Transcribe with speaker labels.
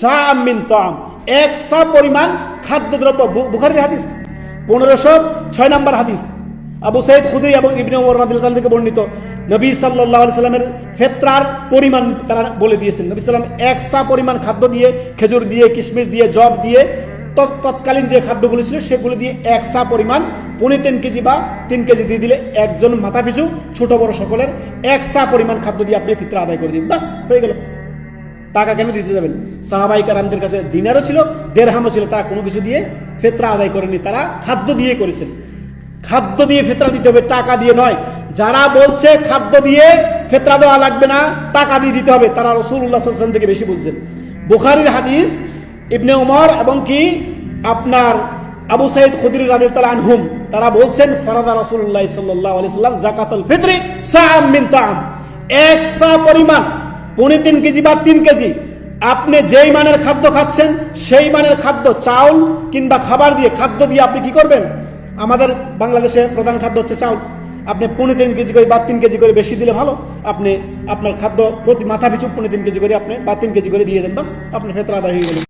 Speaker 1: সামিন তাম। এক সা পরিমাণ খাদ্যদ্রব্য। বুখারীর হাদিস। পনেরোশো ছয় নম্বর হাদিস। আবু সাইদ খুদরি এবং ইবনে ওমর থেকে বর্ণিত। নবী আলাইহি সাল্লামের ফেতরার পরিমাণ তারা বলে দিয়েছেন। নবী সাল্লাম এক সা পরিমাণ খাদ্য দিয়ে, খেজুর দিয়ে, কিশমিশ দিয়ে জব দিয়ে, তৎ- তৎকালীন যে খাদ্যগুলো ছিল সেগুলো দিয়ে এক সা পরিমাণ পৌনে তিন কেজি বা তিন কেজি দিয়ে দিলে একজন মাথা পিছু ছোট বড় সকলের এক সা পরিমাণ খাদ্য দিয়ে আপনি ফিতরা আদায় করে দিন বাস, হয়ে গেল। টাকা কেন দিতে যাবেন। সাহাবাই কারামদের কাছে দিনারও ছিল, দেড়হামও ছিল, তারা কোনো কিছু দিয়ে ফেতরা আদায় করেনি, তারা খাদ্য দিয়ে করেছেন। খাদ্য দিয়ে ফেতরা দিতে হবে, টাকা দিয়ে নয়। যারা বলছে খাদ্য দিয়ে ফেতরা দেওয়া লাগবে না, টাকা দিয়ে দিতে হবে, তারা রসুল্লাহ সাল্লাম থেকে বেশি বলছেন। বুখারির হাদিস, ইবনে ওমর এবং কি আপনার আবু সাইদ খুদরি রাদিয়াল্লাহু তাআলা আনহুম তারা বলছেন, ফরাদা রাসূলুল্লাহ সাল্লাল্লাহু আলাইহি সাল্লাম যাকাতুল ফিতরি সাআম মিন তাআম। এক সা পরিমাণ পৌনে তিন কেজি বা তিন কেজি। আপনি যেই মানের খাদ্য খাচ্ছেন, সেই মানের খাদ্য, চাউল কিংবা খাবার দিয়ে, খাদ্য দিয়ে আপনি কি করবেন? আমাদের বাংলাদেশে প্রধান খাদ্য হচ্ছে চাউল। আপনি পৌনে তিন কেজি করে বা তিন কেজি করে বেশি দিলে ভালো। আপনি আপনার খাদ্য প্রতি মাথা পিছু পৌনে তিন কেজি করে আপনি বা তিন কেজি করে দিয়ে দেন বাস আপনি ক্ষেত্রে আদায় হয়ে গেল